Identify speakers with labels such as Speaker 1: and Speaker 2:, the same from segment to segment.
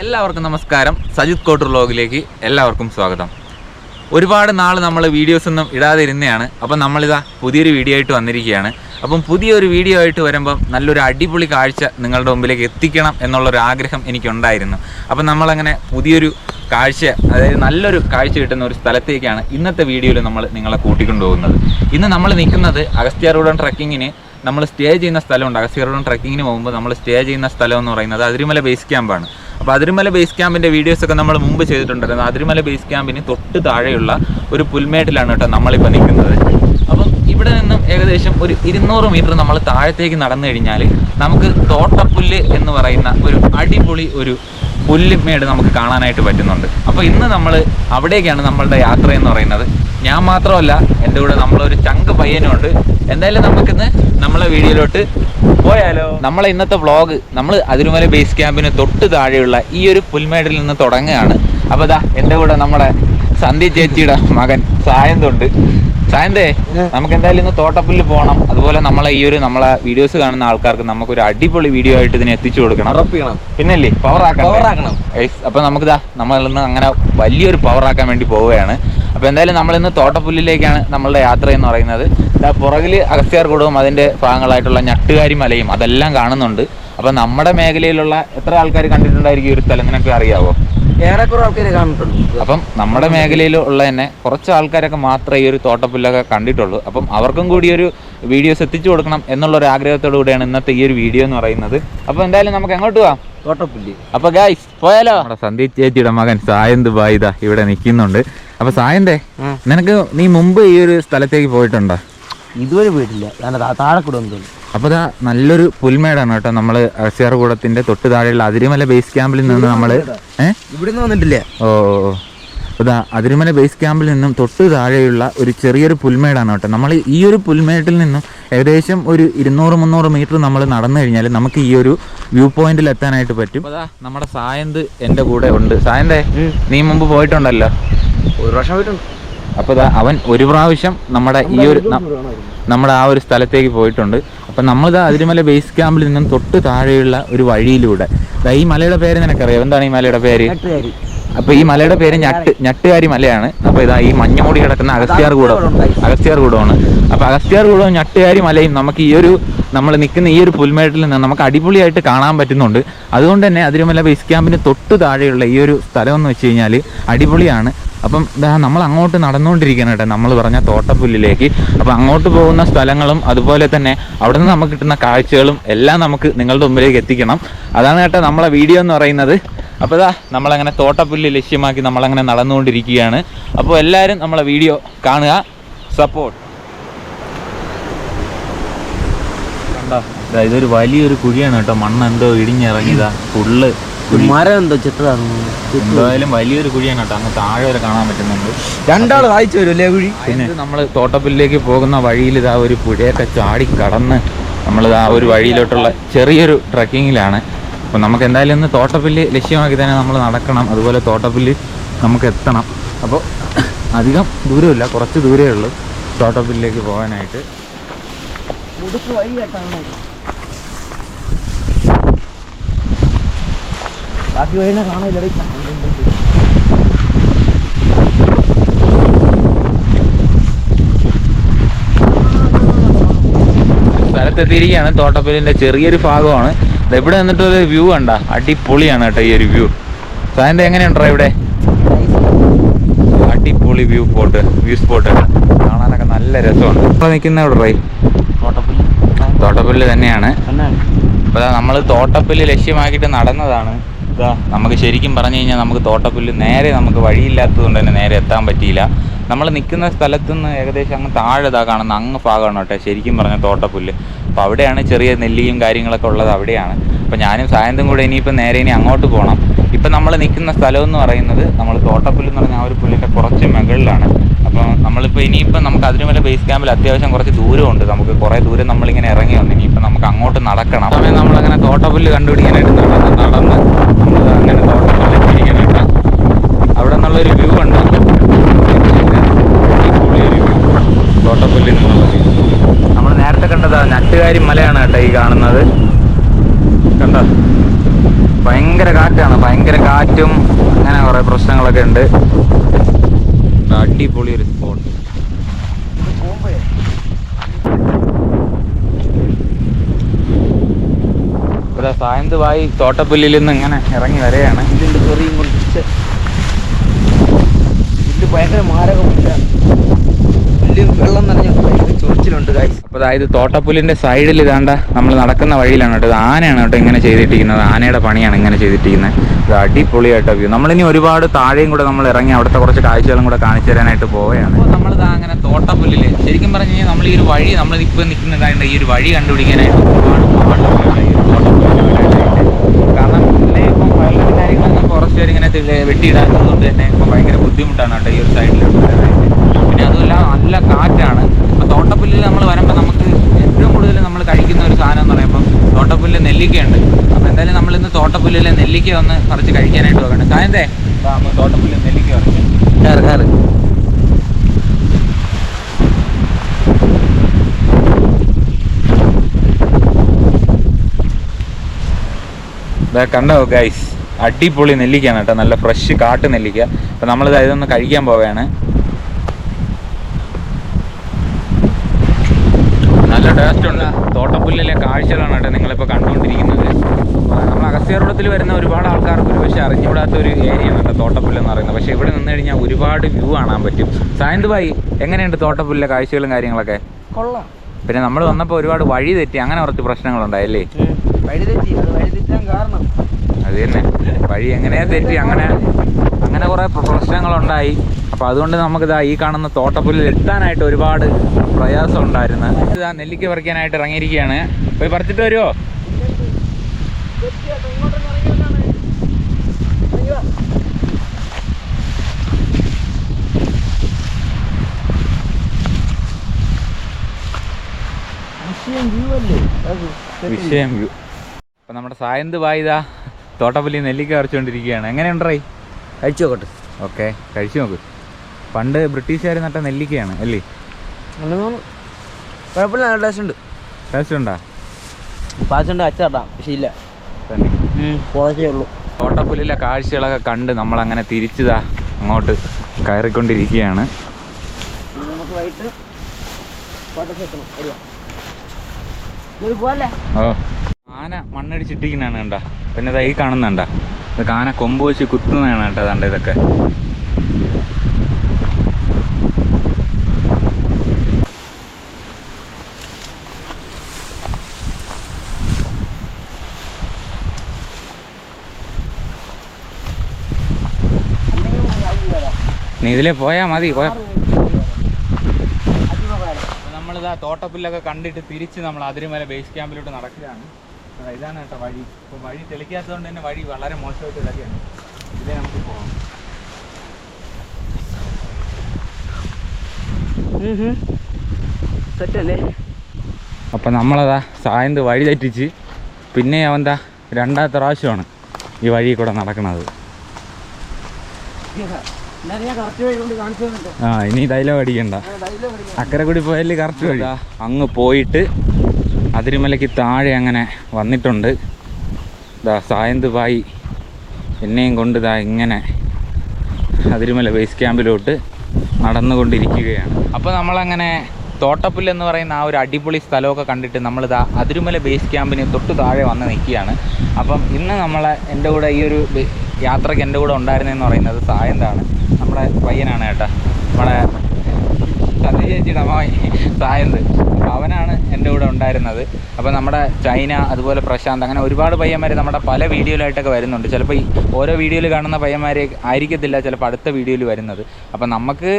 Speaker 1: എല്ലാവർക്കും നമസ്കാരം. സജിത് കോട്ടൂർ വ്ലോഗിലേക്ക് എല്ലാവർക്കും സ്വാഗതം. ഒരുപാട് നാൾ നമ്മൾ വീഡിയോസ് ഒന്നും ഇടാതെ ഇരുന്നതാണ് അപ്പം നമ്മളിതാ പുതിയൊരു വീഡിയോ ആയിട്ട് വന്നിരിക്കുകയാണ്. അപ്പം പുതിയൊരു വീഡിയോ ആയിട്ട് വരുമ്പം നല്ലൊരു അടിപൊളി കാഴ്ച നിങ്ങളുടെ മുമ്പിലേക്ക് എത്തിക്കണം എന്നുള്ളൊരു ആഗ്രഹം എനിക്കുണ്ടായിരുന്നു. അപ്പം നമ്മളങ്ങനെ പുതിയൊരു കാഴ്ച അതായത് നല്ലൊരു കാഴ്ച കിട്ടുന്ന ഒരു സ്ഥലത്തേക്കാണ് ഇന്നത്തെ വീഡിയോയിൽ നമ്മൾ നിങ്ങളെ കൂട്ടിക്കൊണ്ടുപോകുന്നത്. ഇന്ന് നമ്മൾ നിൽക്കുന്നത് അഗസ്ത്യാർകൂടം ട്രക്കിങ്ങിന്. നമ്മൾ സ്റ്റേ ചെയ്യുന്ന സ്ഥലമുണ്ട്. അഗസ്ത്യാർകൂടം ട്രക്കിങ്ങിന് പോകുമ്പോൾ നമ്മൾ സ്റ്റേ ചെയ്യുന്ന സ്ഥലം എന്ന് പറയുന്നത് അതിരിമല ബേസ് ക്യാമ്പാണ് അപ്പോൾ അതിരുമല ബേസ് ക്യാമ്പിന്റെ വീഡിയോസൊക്കെ നമ്മൾ മുമ്പ് ചെയ്തിട്ടുണ്ടായിരുന്നു. അതിരുമല ബേസ് ക്യാമ്പിന് തൊട്ട് താഴെയുള്ള ഒരു പുൽമേട്ടിലാണ് കേട്ടോ നമ്മളിപ്പോൾ നിൽക്കുന്നത്. അപ്പം ഇവിടെ നിന്നും ഏകദേശം ഒരു ഇരുന്നൂറ് മീറ്റർ നമ്മൾ താഴത്തേക്ക് നടന്നു കഴിഞ്ഞാൽ നമുക്ക് തോട്ടപ്പുല്ല് എന്ന് പറയുന്ന ഒരു അടിപൊളി ഒരു പുല്ലുമേട് നമുക്ക് കാണാനായിട്ട് പറ്റുന്നുണ്ട്. അപ്പോൾ ഇന്ന് നമ്മൾ അവിടേക്കാണ് നമ്മളുടെ യാത്ര എന്ന് പറയുന്നത്. ഞാൻ മാത്രമല്ല എന്റെ കൂടെ നമ്മളൊരു ചങ്ക് പയ്യനുണ്ട്. എന്തായാലും നമുക്കിന്ന് നമ്മളെ വീഡിയോയിലോട്ട് പോയാലോ? നമ്മളെ ഇന്നത്തെ വ്ളോഗ് നമ്മൾ അതിരുമല ബേസ് ക്യാമ്പിന് തൊട്ട് താഴെയുള്ള ഈ ഒരു പുൽമേടിൽ നിന്ന് തുടങ്ങുകയാണ്. അപ്പോൾ ഇതാ എന്റെ കൂടെ നമ്മുടെ സന്ധ്യ ചേച്ചിയുടെ മകൻ സായന്തുണ്ട് സായന്തേ നമുക്ക് എന്തായാലും ഇന്ന് തോട്ടപ്പുല്ല് പോകണം അതുപോലെ നമ്മളെ ഈ ഒരു നമ്മളെ വീഡിയോസ് കാണുന്ന ആൾക്കാർക്ക് നമുക്ക് ഒരു അടിപൊളി വീഡിയോ ആയിട്ട് ഇതിനെ എത്തിച്ചു കൊടുക്കണം. പിന്നല്ലേ പവർ ആക്കണം. അപ്പൊ നമുക്ക് ഇതാ നമ്മളിന്ന് അങ്ങനെ വലിയൊരു പവർ ആക്കാൻ വേണ്ടി പോവുകയാണ്. അപ്പൊ എന്തായാലും നമ്മൾ ഇന്ന് തോട്ടപ്പുല്ലിലേക്കാണ് നമ്മളുടെ യാത്ര എന്ന് പറയുന്നത്. ഇതാ പുറകിൽ അഗസ്ത്യാർകൂടവും അതിന്റെ ഭാഗങ്ങളായിട്ടുള്ള ഞട്ടുകാരി മലയും അതെല്ലാം കാണുന്നുണ്ട്. അപ്പോൾ നമ്മുടെ മേഖലയിലുള്ള എത്ര ആൾക്കാർ കണ്ടിട്ടുണ്ടായിരിക്കും ഈ ഒരു സ്ഥലം? നിനക്ക് അറിയാവോ?
Speaker 2: ഏറെക്കുറെ ആൾക്കാരെ കാണിട്ടുള്ളൂ
Speaker 1: അപ്പം നമ്മുടെ മേഖലയിൽ ഉള്ള തന്നെ കുറച്ച് ആൾക്കാരൊക്കെ മാത്രമേ ഈ ഒരു തോട്ടപ്പുല്ലൊക്കെ കണ്ടിട്ടുള്ളൂ. അപ്പം അവർക്കും കൂടി ഒരു വീഡിയോസ് എത്തിച്ചു കൊടുക്കണം എന്നുള്ള ഒരു ആഗ്രഹത്തോടു കൂടിയാണ് ഇന്നത്തെ ഈ ഒരു വീഡിയോ എന്ന് പറയുന്നത്. അപ്പോൾ എന്തായാലും നമുക്ക് എങ്ങോട്ട് പോവാം?
Speaker 2: തോട്ടപ്പുല്ലി.
Speaker 1: അപ്പൊ ഗൈസ് പോയാലോ? നമ്മുടെ സന്ദീപ് ചേച്ചിയുടെ മകൻ സായന്ത് ബായിത ഇവിടെ നിൽക്കുന്നുണ്ട്. അപ്പൊ സായന്തേ. നിനക്ക് നീ മുമ്പ് ഈ ഒരു സ്ഥലത്തേക്ക് പോയിട്ടുണ്ടോ?
Speaker 2: ഇതുവരെ പോയിട്ടില്ല. ഞാൻ താഴെ കൂടെ വന്നു.
Speaker 1: അപ്പൊ ഇതാ നല്ലൊരു പുൽമേടാണ് കേട്ടോ നമ്മൾ അസിയാർകൂടത്തിന്റെ തൊട്ട് താഴെയുള്ള അതിരിമല ബേസ് ക്യാമ്പിൽ നിന്ന് നമ്മൾ ഏഹ്
Speaker 2: ഇവിടെ നിന്ന് വന്നിട്ടില്ല?
Speaker 1: ഓ ഓ, ഇതാ അതിരിമല ബേസ് ക്യാമ്പിൽ നിന്നും തൊട്ട് താഴെയുള്ള ഒരു ചെറിയൊരു പുൽമേടാണ് കേട്ടോ. നമ്മൾ ഈ ഒരു പുൽമേട്ടിൽ നിന്നും ഏകദേശം ഒരു ഇരുന്നൂറ് മുന്നൂറ് മീറ്റർ നമ്മൾ നടന്നു കഴിഞ്ഞാൽ നമുക്ക് ഈ ഒരു വ്യൂ പോയിന്റിൽ എത്താനായിട്ട് പറ്റും. അതാ നമ്മുടെ സായന്ത് എന്റെ കൂടെ ഉണ്ട്. സായന്തേ നീ മുമ്പ് പോയിട്ടുണ്ടല്ലോ?
Speaker 2: ഒരു പ്രാവശ്യം പോയിട്ടുണ്ട്
Speaker 1: അപ്പോൾ ഇതാ അവൻ ഒരു പ്രാവശ്യം നമ്മുടെ ഈ ഒരു നമ്മുടെ ആ ഒരു സ്ഥലത്തേക്ക് പോയിട്ടുണ്ട്. അപ്പം നമ്മളിതാ അതിരിമല ബേസ് ക്യാമ്പിൽ നിന്നും തൊട്ട് താഴെയുള്ള ഒരു വഴിയിലൂടെ. ദാ ഈ മലയുടെ പേര് നിനക്കറിയാം? എന്താണ് ഈ മലയുടെ പേര്? അപ്പൊ ഈ മലയുടെ പേര് ഞട്ട് ഞട്ടുകാരി മലയാണ്. അപ്പൊ ഇതാ ഈ മഞ്ഞമൂടി കിടക്കുന്ന അഗസ്ത്യാർ കൂടം അഗസ്ത്യാർ കൂടമാണ് അപ്പൊ അഗസ്ത്യാർ കൂടവും ഞട്ടുകാരി മലയും നമുക്ക് ഈ ഒരു നമ്മൾ നിൽക്കുന്ന ഈ ഒരു പുൽമേട്ടിൽ നിന്ന് നമുക്ക് അടിപൊളിയായിട്ട് കാണാൻ പറ്റുന്നുണ്ട്. അതുകൊണ്ട് തന്നെ അതിരുമല ബേസ് ക്യാമ്പിന് തൊട്ട് താഴെയുള്ള ഈ ഒരു സ്ഥലം എന്ന് വെച്ച് കഴിഞ്ഞാൽ അടിപൊളിയാണ്. അപ്പം നമ്മൾ അങ്ങോട്ട് നടന്നുകൊണ്ടിരിക്കുകയാണ് കേട്ടോ. നമ്മൾ പറഞ്ഞ തോട്ടപ്പുല്ലിലേക്ക്. അപ്പം അങ്ങോട്ട് പോകുന്ന സ്ഥലങ്ങളും അതുപോലെ തന്നെ അവിടെ നിന്ന് നമുക്ക് കിട്ടുന്ന കാഴ്ചകളും എല്ലാം നമുക്ക് നിങ്ങളുടെ മുമ്പിലേക്ക് എത്തിക്കണം. അതാണ് കേട്ടോ നമ്മളെ വീഡിയോ എന്ന് പറയുന്നത്. അപ്പോൾ ഇതാ നമ്മളങ്ങനെ തോട്ടപ്പുല്ല് ലക്ഷ്യമാക്കി നമ്മളങ്ങനെ നടന്നുകൊണ്ടിരിക്കുകയാണ്. അപ്പോൾ എല്ലാവരും നമ്മളെ വീഡിയോ കാണുക. സപ്പോർട്ട് കണ്ടോ? ഇതാ ഇതൊരു വലിയൊരു കുഴിയാണ് കേട്ടോ. മണ്ണ് എന്തോ ഇടിഞ്ഞിറങ്ങിയതാ ഫുള്ള്
Speaker 2: മരം എന്തോ ചെത്തതാണ്
Speaker 1: എന്തായാലും വലിയൊരു കുഴിയാണ് കേട്ടോ. അങ്ങ് താഴെ വരെ കാണാൻ പറ്റുന്നുണ്ട്.
Speaker 2: രണ്ടാൾ വായിച്ചു വരും അല്ലേ കുഴി?
Speaker 1: പിന്നെ? നമ്മൾ തോട്ടപ്പുല്ലിലേക്ക് പോകുന്ന വഴിയിൽ ഇതാ ഒരു പുഴയൊക്കെ ചാടി കടന്ന് നമ്മളിതാ ഒരു വഴിയിലോട്ടുള്ള ചെറിയൊരു ട്രക്കിങ്ങിലാണ് അപ്പോൾ നമുക്ക് എന്തായാലും ഇന്ന് തോട്ടപ്പുല്ല് ലക്ഷ്യമാക്കി തന്നെ നമ്മൾ നടക്കണം. അതുപോലെ തോട്ടപ്പുല്ല് നമുക്ക് എത്തണം. അപ്പോൾ അധികം ദൂരമില്ല കുറച്ച് ദൂരമേ ഉള്ളൂ തോട്ടപ്പുല്ലിലേക്ക് പോകാനായിട്ട്. സ്ഥലത്തെത്തിയിരിക്കുകയാണ് തോട്ടപ്പുല്ലിന്റെ ചെറിയൊരു ഭാഗമാണ്. ദാ നിന്നിട്ട് ഒരു വ്യൂ കണ്ട. അടിപൊളിയാണ് കേട്ടോ ഈ ഒരു വ്യൂ സാറിന്റെ എങ്ങനെയുണ്ടോ ഇവിടെ? അടിപൊളി വ്യൂ സ്പോട്ട് വ്യൂ സ്പോട്ട് കാണാനൊക്കെ നല്ല രസമാണ്. ഇപ്പോൾ നിൽക്കുന്ന ഇവിടെ
Speaker 2: തോട്ടപ്പുല്ലി
Speaker 1: തന്നെയാണ്.
Speaker 2: അപ്പൊ
Speaker 1: അപ്പോൾ നമ്മൾ തോട്ടപ്പുല്ല് ലക്ഷ്യമാക്കിയിട്ട് നടന്നതാണ്. നമുക്ക് ശരിക്കും പറഞ്ഞു കഴിഞ്ഞാൽ നമുക്ക് തോട്ടപ്പുല്ല് നേരെ നമുക്ക് വഴിയില്ലാത്തതുകൊണ്ട് തന്നെ നേരെ എത്താൻ പറ്റിയില്ല. നമ്മൾ നിൽക്കുന്ന സ്ഥലത്തുനിന്ന് ഏകദേശം അങ്ങ് താഴെ ഇതാ കാണുന്ന അങ്ങ് ഭാഗമാണ് കേട്ടോ ശരിക്കും പറഞ്ഞ തോട്ടപ്പുല്ല് അപ്പോൾ അവിടെയാണ് ചെറിയ നെല്ലിയും കാര്യങ്ങളൊക്കെ ഉള്ളത് അവിടെയാണ്. അപ്പോൾ ഞാനും സായന്തും കൂടെ ഇനിയിപ്പോൾ നേരെ ഇനി അങ്ങോട്ട് പോകണം ഇപ്പം നമ്മൾ നിൽക്കുന്ന സ്ഥലം എന്ന് പറയുന്നത് നമ്മൾ തോട്ടപ്പുല്ല് എന്ന് പറഞ്ഞ ആ ഒരു പുല്ലിന്റെ കുറച്ച് മുകളിലാണ്. അപ്പോൾ നമ്മളിപ്പോൾ ഇനിയിപ്പോൾ നമുക്ക് അതിനുമല്ല ബേസ് ക്യാമ്പിൽ അത്യാവശ്യം കുറച്ച് ദൂരമുണ്ട് നമുക്ക്. കുറേ ദൂരം നമ്മളിങ്ങനെ ഇറങ്ങി വന്നു. ഇനിയിപ്പോൾ നമുക്ക് അങ്ങോട്ട് നടക്കണം. സമയം നമ്മളങ്ങനെ തോട്ടപ്പുല്ല് കണ്ടുപിടിക്കാനായിട്ട് നടന്ന് നടന്ന് നമ്മൾ അങ്ങനെ തോട്ടപ്പുല്ല് എത്തിയിരിക്കാനായിട്ട് അവിടെ നിന്നുള്ളൊരു വ്യൂ ഉണ്ട് അടിപൊളിയൊരു വ്യൂ തോട്ടപ്പുല്ലിൽ നിന്നുള്ള വ്യൂ നമ്മൾ കണ്ടതാ മലയാണ് കേട്ടോ ഈ കാണുന്നത്. കണ്ടോ? ഭയങ്കര കാറ്റാണ്. ഭയങ്കര കാറ്റും അങ്ങനെ കുറേ പ്രശ്നങ്ങളൊക്കെ ഉണ്ട്. അടിപൊളി ഒരു സ്പോട്ട് ഇവിടെ സായന്തുവായി തോട്ടപ്പുല്ലിൽ നിന്ന് ഇങ്ങനെ ഇറങ്ങി വരെയാണ്.
Speaker 2: ഇതിന്റെ ചെറിയും കൊണ്ട് ഛെ. ഇത് ഭയങ്കര മാരകമില്ല വലിയ വെള്ളം നനഞ്ഞ. ഭയങ്കര ഗൈസ്
Speaker 1: അപ്പോൾ അതായത് തോട്ടപ്പുലിന്റെ സൈഡിൽ ഇതാണ്ട നമ്മൾ നടക്കുന്ന വഴിയിലാണ് കേട്ടോ ആനയാണ് കേട്ടോ ഇങ്ങനെ ചെയ്തിട്ടിരിക്കുന്നത്. ആനയുടെ പണിയാണ് ഇങ്ങനെ ചെയ്തിട്ടിരിക്കുന്നത്. അടിപൊളിയായിട്ടോ വ്യൂ നമ്മളിനി ഒരുപാട് താഴെയും കൂടെ നമ്മൾ ഇറങ്ങി അവിടുത്തെ കുറച്ച് കാഴ്ചകളും കൂടെ കാണിച്ചു തരാനായിട്ട് പോവുകയാണ്. അപ്പോൾ നമ്മളിതാ അങ്ങനെ തോട്ടപ്പുല്ലിൽ. ശരിക്കും പറഞ്ഞു കഴിഞ്ഞാൽ നമ്മൾ ഈ ഒരു വഴി നമ്മൾ ഇപ്പൊ നിൽക്കുന്നതായിട്ട് ഈ ഒരു വഴി കണ്ടുപിടിക്കാനായിട്ട് കാരണം ഇപ്പം കാര്യങ്ങളൊക്കെ ഫോറസ്റ്റുകാർ ഇങ്ങനെ വെട്ടിയിടാത്തത് കൊണ്ട് തന്നെ ഇപ്പം ഭയങ്കര ബുദ്ധിമുട്ടാണ് കേട്ടോ ഈ ഒരു സൈഡിലോട്ട് വരാനായിട്ട്. പിന്നെ അതുമല്ല നല്ല കാറ്റാണ് അപ്പോൾ തോട്ടപ്പുല്ലിൽ നമ്മൾ വരുമ്പോൾ നമുക്ക് ഏറ്റവും കൂടുതൽ നമ്മൾ കഴിക്കുന്ന ഒരു സാധനം എന്ന് പറയുമ്പോൾ തോട്ടപ്പുല്ല് നെല്ലിക്കയുണ്ട് അപ്പോൾ എന്തായാലും നമ്മൾ ഇന്ന് തോട്ടപ്പുല്ലിലെ നെല്ലിക്ക ഒന്ന് പറിച്ച് കഴിക്കാനായിട്ട് പോകണം. കായന്തേ നമ്മൾ തോട്ടപ്പുല്ല് നെല്ലിക്ക പറിച്ച്. ദാ കണ്ടോ ഗൈസ് അടിപൊളി നെല്ലിക്കാണ് കേട്ടോ. നല്ല ഫ്രഷ് കാട്ട് നെല്ലിക്ക. അപ്പോൾ നമ്മളിത് ഇതൊന്ന് കഴിക്കാൻ പോവുകയാണ്. നല്ല ടേസ്റ്റ് ഉള്ള തോട്ടപ്പുല്ലിലെ കാഴ്ചകളാണ് കേട്ടോ നിങ്ങളിപ്പോൾ കണ്ടുകൊണ്ടിരിക്കുന്നത്. നമ്മൾ അഗസ്ത്യർവളത്തിൽ വരുന്ന ഒരുപാട് ആൾക്കാർക്ക് ഒരു പക്ഷേ അറിഞ്ഞുകൂടാത്ത ഒരു ഏരിയ ഉണ്ട് തോട്ടപ്പുല്ല് എന്ന് പറയുന്നത്. പക്ഷേ ഇവിടെ നിന്ന് കഴിഞ്ഞാൽ ഒരുപാട് വ്യൂ കാണാൻ പറ്റും. സായന്ത് ഭായി എങ്ങനെയുണ്ട് തോട്ടപ്പുല്ലിലെ കാഴ്ചകളും കാര്യങ്ങളൊക്കെ?
Speaker 2: കൊള്ളാം.
Speaker 1: പിന്നെ നമ്മൾ വന്നപ്പോൾ ഒരുപാട് വഴി തെറ്റി അങ്ങനെ കുറച്ച് പ്രശ്നങ്ങളുണ്ടായല്ലേ?
Speaker 2: വഴി തെറ്റി. അത് വഴി തെറ്റാൻ കാരണം.
Speaker 1: അത് തന്നെ. വഴി എങ്ങനെയാ തെറ്റി? അങ്ങനെ അങ്ങനെ കുറേ പ്രശ്നങ്ങളുണ്ടായി. അപ്പോൾ അതുകൊണ്ട് നമുക്ക് നമുക്കിതാ ഈ കാണുന്ന തോട്ടപ്പുല്ലിൽ എത്താനായിട്ട് ഒരുപാട് പ്രയാസം ഉണ്ടായിരുന്നു. ഇതാ നെല്ലിക്ക പറിക്കാനായിട്ട് ഇറങ്ങിയിരിക്കുകയാണ്. പോയി പറിച്ചിട്ട് വരുമോ
Speaker 2: വിഷയം വ്യൂ.
Speaker 1: അപ്പം നമ്മുടെ സായന്ത് വായിത തോട്ടപ്പുല്ലി നെല്ലിക്ക അറിച്ചുകൊണ്ടിരിക്കുകയാണ് എങ്ങനെയുണ്ടായി
Speaker 2: കഴിച്ചു നോക്കട്ടെ.
Speaker 1: ഓക്കെ കഴിച്ചു നോക്ക്. പണ്ട് ബ്രിട്ടീഷുകാർ നട്ട നെല്ലിക്കയാണ് അല്ലേ?
Speaker 2: കുഴപ്പമില്ല ടേസ്റ്റ് ഉണ്ട്.
Speaker 1: ടേസ്റ്റ് ഉണ്ടോ?
Speaker 2: പാച്ചുണ്ട് അച്ചാട്ടാ പക്ഷേ ഇല്ല.
Speaker 1: തോട്ടപ്പുല്ലിലെ കാഴ്ചകളൊക്കെ കണ്ട് നമ്മൾ അങ്ങനെ തിരിച്ചതാ അങ്ങോട്ട് കയറിക്കൊണ്ടിരിക്കുകയാണ്. ഓ. ആന മണ്ണടിച്ചിട്ടിരിക്കുന്നതാണ് കണ്ട. പിന്നെ തൈ ഈ കാണുന്നുണ്ട ആന കൊമ്പ് വെച്ച് കുത്തുന്നതാണ് കേട്ടോ അതാണ്ട് ഇതൊക്കെ. നീ ഇതിലേ പോയാ മതി പോയാ. നമ്മളിതാ തോട്ടപ്പില്ലൊക്കെ കണ്ടിട്ട് തിരിച്ച് നമ്മൾ അതിരുമല ബേസ് ക്യാമ്പിലോട്ട് നടക്കുകയാണ്. ഇതാണ് കേട്ടോ വഴി. ഇപ്പോൾ വഴി തെളിക്കാത്തതുകൊണ്ട് തന്നെ വഴി വളരെ മോശമായിട്ട് കിടക്കുകയാണ് ഇതിലേ നമുക്ക് പോകാം
Speaker 2: സെറ്റല്ലേ?
Speaker 1: അപ്പോൾ നമ്മളതാ സായന്ത് വഴി തെറ്റിച്ച് പിന്നെ അവന്താ രണ്ടാമത്തെ പ്രാവശ്യമാണ് ഈ വഴി കൂടെ നടക്കുന്നത് ആ ഇനി ഡയലോഗ് അടിക്കണ്ട. അക്കരെ കൂടി പോയാൽ കറക്റ്റ് വഴി. അങ്ങ് പോയിട്ട് അതിരുമലയ്ക്ക് താഴെ അങ്ങനെ വന്നിട്ടുണ്ട്. ദാ സായന്ത് പായി എന്നെയും കൊണ്ട് ദാ ഇങ്ങനെ അതിരുമല ബേസ് ക്യാമ്പിലോട്ട് നടന്നുകൊണ്ടിരിക്കുകയാണ്. അപ്പോൾ നമ്മളങ്ങനെ തോട്ടപ്പുല്ല് എന്ന് പറയുന്ന ആ ഒരു അടിപൊളി സ്ഥലമൊക്കെ കണ്ടിട്ട് നമ്മളിതാ അതിരുമല ബേസ് ക്യാമ്പിന് തൊട്ട് താഴെ വന്ന് നിൽക്കുകയാണ്. അപ്പം ഇന്ന് നമ്മളെ എന്റെ കൂടെ ഈ ഒരു യാത്രയ്ക്ക് എന്റെ കൂടെ ഉണ്ടായിരുന്നതെന്ന് പറയുന്നത് സായന്താണ് നമ്മുടെ പയ്യനാണ് കേട്ടോ നമ്മുടെ സത്യ ചേച്ചിയുടെ അമ്മായി സായന്ത് അപ്പോൾ അവനാണ് എന്റെ കൂടെ ഉണ്ടായിരുന്നത്. അപ്പോൾ നമ്മുടെ ചൈന അതുപോലെ പ്രശാന്ത് അങ്ങനെ ഒരുപാട് പയ്യന്മാർ നമ്മുടെ പല വീഡിയോയിലായിട്ടൊക്കെ വരുന്നുണ്ട്. ചിലപ്പോൾ ഈ ഓരോ വീഡിയോയിൽ കാണുന്ന പയ്യന്മാരെ ആയിരിക്കത്തില്ല ചിലപ്പോൾ അടുത്ത വീഡിയോയിൽ വരുന്നത്. അപ്പോൾ നമുക്ക്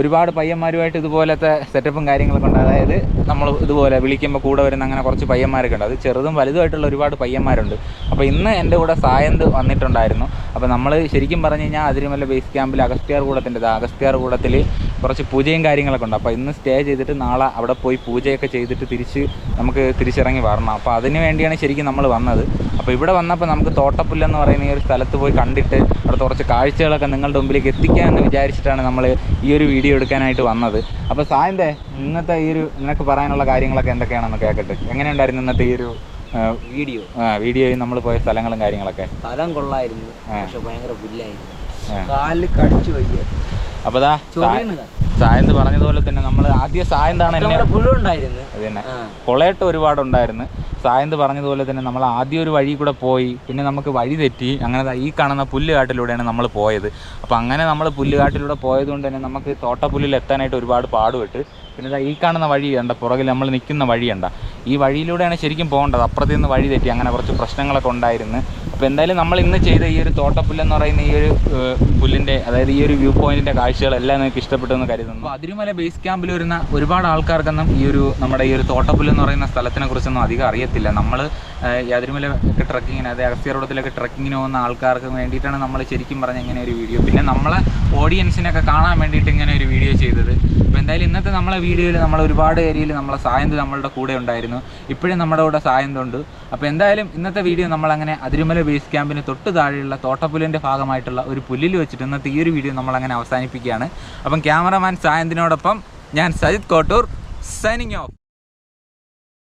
Speaker 1: ഒരുപാട് പയ്യന്മാരുമായിട്ട് ഇതുപോലത്തെ സെറ്റപ്പും കാര്യങ്ങളൊക്കെ ഉണ്ട്. അതായത് നമ്മൾ ഇതുപോലെ വിളിക്കുമ്പോൾ കൂടെ വരുന്ന അങ്ങനെ കുറച്ച് പയ്യന്മാരൊക്കെ ഉണ്ട്. അത് ചെറുതും വലുതുമായിട്ടുള്ള ഒരുപാട് പയ്യന്മാരുണ്ട്. അപ്പോൾ ഇന്ന് എന്റെ കൂടെ സായന്ത് വന്നിട്ടുണ്ടായിരുന്നു. അപ്പോൾ നമ്മൾ ശരിക്കും പറഞ്ഞു കഴിഞ്ഞാൽ അതിരുമല്ല ബേസ് ക്യാമ്പിൽ അഗസ്ത്യാർ കൂടത്തിന്റെ അഗസ്ത്യാർ കൂടത്തിൽ കുറച്ച് പൂജയും കാര്യങ്ങളൊക്കെ ഉണ്ട്. അപ്പോൾ ഇന്ന് സ്റ്റേ ചെയ്തിട്ട് നാളെ അവിടെ പോയി പൂജയൊക്കെ ചെയ്തിട്ട് തിരിച്ച് നമുക്ക് തിരിച്ചിറങ്ങി വരണം. അപ്പോൾ അതിന് വേണ്ടിയാണ് ശരിക്കും നമ്മൾ വന്നത്. അപ്പോൾ ഇവിടെ വന്നപ്പോൾ നമുക്ക് തോട്ടപ്പുല്ലെന്ന് പറയുന്ന ഈ ഒരു സ്ഥലത്ത് പോയി കണ്ടിട്ട് അവിടുത്തെ കുറച്ച് കാഴ്ചകളൊക്കെ നിങ്ങളുടെ മുമ്പിലേക്ക് എത്തിക്കാം എന്ന് വിചാരിച്ചിട്ടാണ് നമ്മൾ ഈ ഒരു വീഡിയോ എടുക്കാനായിട്ട് വന്നത്. അപ്പോൾ സായന്തേ ഇന്നത്തെ ഈ ഒരു നിനക്ക് പറയാനുള്ള കാര്യങ്ങളൊക്കെ എന്തൊക്കെയാണെന്ന് കേൾക്കട്ടെ എങ്ങനെയുണ്ടായിരുന്നു ഇന്നത്തെ ഈ ഒരു
Speaker 2: വീഡിയോ.
Speaker 1: വീഡിയോയിൽ നമ്മൾ പോയ സ്ഥലങ്ങളും കാര്യങ്ങളൊക്കെ?
Speaker 2: സ്ഥലം കൊള്ളായിരുന്നു.
Speaker 1: ആ.
Speaker 2: പക്ഷെ ഭയങ്കര പുല്ലായിരുന്നു.
Speaker 1: ആ.
Speaker 2: കാലിൽ കടിച്ചു വയ്യ.
Speaker 1: അപ്പോൾ സായന്ത് പറഞ്ഞതുപോലെ തന്നെ നമ്മൾ ആദ്യം സായന്താണ് എന്നെ. കൊളയട്ട് ഒരുപാടുണ്ടായിരുന്നു. സായന്ത് പറഞ്ഞതുപോലെ തന്നെ നമ്മൾ ആദ്യം ഒരു വഴി കൂടെ പോയി പിന്നെ നമുക്ക് വഴി തെറ്റി. അങ്ങനെ ഈ കാണുന്ന പുല്ലുകാട്ടിലൂടെയാണ് നമ്മൾ പോയത്. അപ്പോൾ അങ്ങനെ നമ്മൾ പുല്ലുകാട്ടിലൂടെ പോയത് കൊണ്ട് തന്നെ നമുക്ക് തോട്ടപ്പുല്ലിൽ എത്താനായിട്ട് ഒരുപാട് പാടുപെട്ട്. പിന്നെ ഈ കാണുന്ന വഴി കണ്ട പുറകിൽ നമ്മൾ നിൽക്കുന്ന വഴി കണ്ട. ഈ വഴിയിലൂടെയാണ് ശരിക്കും പോകേണ്ടത്. അപ്പുറത്ത് നിന്ന് വഴി തെറ്റി. അങ്ങനെ കുറച്ച് പ്രശ്നങ്ങളൊക്കെ ഉണ്ടായിരുന്നു. അപ്പോൾ എന്തായാലും നമ്മൾ ഇന്ന് ചെയ്ത ഈ ഒരു തോട്ടപ്പുല്ലെന്ന് പറയുന്ന ഈ ഒരു പുല്ലിന്റെ അതായത് ഈ ഒരു വ്യൂ പോയിന്റിന്റെ കാഴ്ചകളെല്ലാം നിങ്ങൾക്ക് ഇഷ്ടപ്പെട്ടെന്ന് കരുതുന്നു. അപ്പോൾ അതിരുമല ബേസ് ക്യാമ്പിൽ വരുന്ന ഒരുപാട് ആൾക്കാർക്കൊന്നും ഈ ഒരു നമ്മുടെ ഈ ഒരു തോട്ടപ്പുല്ല് എന്ന് പറയുന്ന സ്ഥലത്തിനെ കുറിച്ചൊന്നും അധികം അറിയത്തില്ല. നമ്മൾ ഒക്കെ ട്രക്കിങ്ങിന് അതായത് അഗസ്ത്യറോഡത്തിലൊക്കെ ട്രക്കിങ്ങിന് പോകുന്ന ആൾക്കാർക്ക് വേണ്ടിയിട്ടാണ് നമ്മൾ ശരിക്കും പറഞ്ഞ ഇങ്ങനെ ഒരു വീഡിയോ പിന്നെ നമ്മളെ ഓഡിയൻസിനൊക്കെ കാണാൻ വേണ്ടിയിട്ട് ഇങ്ങനെ ഒരു വീഡിയോ ചെയ്തത്. അപ്പോൾ എന്തായാലും ഇന്നത്തെ നമ്മളെ വീഡിയോയിൽ നമ്മൾ ഒരുപാട് ഏരിയയിൽ നമ്മളെ സായന്ത് നമ്മളുടെ കൂടെ ഉണ്ടായിരുന്നു. ഇപ്പോഴും നമ്മുടെ കൂടെ സായന്ത് ഉണ്ട് അപ്പോൾ എന്തായാലും ഇന്നത്തെ വീഡിയോ നമ്മളങ്ങനെ അതിരുമല ബേസ് ക്യാമ്പിന് തൊട്ട് താഴെയുള്ള തോട്ടപ്പുല്ലിന്റെ ഭാഗമായിട്ടുള്ള ഒരു പുല്ലിൽ വെച്ചിട്ട് ഇന്നത്തെ ഈ ഒരു വീഡിയോ നമ്മളങ്ങനെ അവസാനിപ്പിക്കുകയാണ്. അപ്പം ക്യാമറമാൻ സായന്തിനോടൊപ്പം ഞാൻ സജിത് കോട്ടൂർ സൈനിങ് ഓഫ്